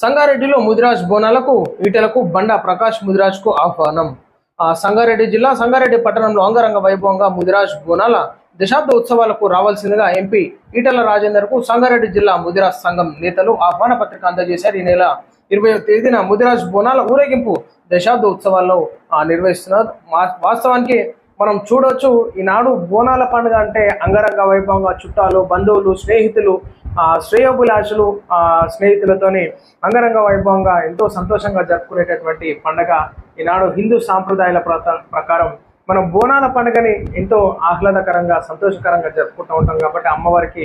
సంగారెడ్డిలో ముదిరాజ్ బోనాలకు ఈటలకు బండా ప్రకాష్ ముదిరాజ్కు ఆహ్వానం. ఆ సంగారెడ్డి జిల్లా సంగారెడ్డి పట్టణంలో అంగరంగ వైభవంగా ముదిరాజ్ బోనాల దశాబ్ద ఉత్సవాలకు రావాల్సిందిగా ఎంపీ ఈటల రాజేందర్కు సంగారెడ్డి జిల్లా ముదిరాజ్ సంఘం నేతలు ఆహ్వాన పత్రిక అందజేశారు. ఈ నెల ఇరవై తేదీన ముదిరాజ్ బోనాల ఊరేగింపు దశాబ్ద ఉత్సవాల్లో నిర్వహిస్తున్నారు. మా- వాస్తవానికి మనం చూడొచ్చు ఈనాడు బోనాల పండుగ అంటే అంగరంగ వైభవంగా చుట్టాలు బంధువులు స్నేహితులు శ్రేయోభిలాషులు ఆ, స్నేహితులతోని అంగరంగ వైభవంగా ఎంతో సంతోషంగా జరుపుకునేటటువంటి పండగ ఈనాడు హిందూ సాంప్రదాయాల ప్రకారం మనం బోనాల పండుగని ఎంతో ఆహ్లాదకరంగా సంతోషకరంగా జరుపుకుంటూ ఉంటాం కాబట్టి అమ్మవారికి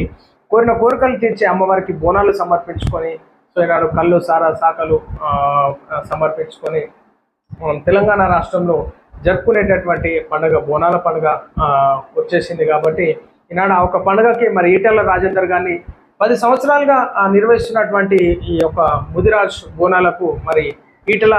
కోరిన కోరికలు తీర్చే అమ్మవారికి బోనాలు సమర్పించుకొని సో ఈనాడు కళ్ళు సారా శాఖలు సమర్పించుకొని మనం తెలంగాణ రాష్ట్రంలో జరుపుకునేటటువంటి పండుగ బోనాల పండుగ వచ్చేసింది కాబట్టి ఈనాడు ఆ ఒక పండుగకి మరి ఈటల రాజేందర్ గారిని పది సంవత్సరాలుగా నిర్వహిస్తున్నటువంటి ఈ యొక్క ముదిరాజ్ బోనాలకు మరి ఈటెల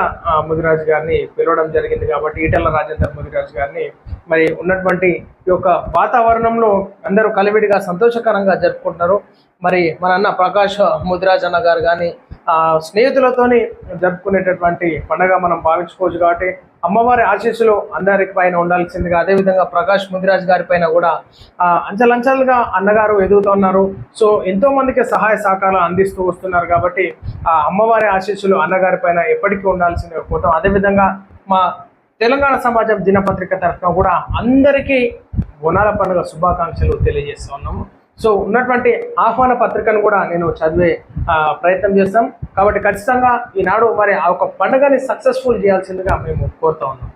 ముదిరాజ్ గారిని పిలవడం జరిగింది కాబట్టి ఈటెల రాజేందర్ ముదిరాజ్ గారిని మరి ఉన్నటువంటి ఈ యొక్క వాతావరణంలో అందరూ కలివిడిగా సంతోషకరంగా జరుపుకుంటున్నారు. మరి మన అన్న ప్రకాష్ ముదిరాజ్ అన్న గారు కానీ స్నేహితులతోని జరుపుకునేటటువంటి పండగ మనం భావించుకోవచ్చు కాబట్టి అమ్మవారి ఆశీస్సులు అందరికి పైన ఉండాల్సిందిగా అదేవిధంగా ప్రకాష్ ముదిరాజ్ గారి పైన కూడా అంచలంచాలుగా అన్నగారు ఎదుగుతున్నారు. సో ఎంతో మందికి సహాయ సహకారాలు అందిస్తూ వస్తున్నారు కాబట్టి ఆ అమ్మవారి ఆశీస్సులు అన్నగారి పైన ఎప్పటికీ ఉండాల్సిందిగా పోతాం అదేవిధంగా మా తెలంగాణ సమాజం దినపత్రిక తరఫున కూడా అందరికీ బోనాల పండుగ శుభాకాంక్షలు తెలియజేస్తూ ఉన్నాము. సో ఉన్నటువంటి ఆహ్వాన పత్రికను కూడా నేను చదివే ప్రయత్నం చేస్తాం. కాబట్టి ఖచ్చితంగా ఈనాడు మరి ఆ ఒక పండుగని సక్సెస్ఫుల్ చేయాల్సిందిగా మేము కోరుతా ఉన్నాం.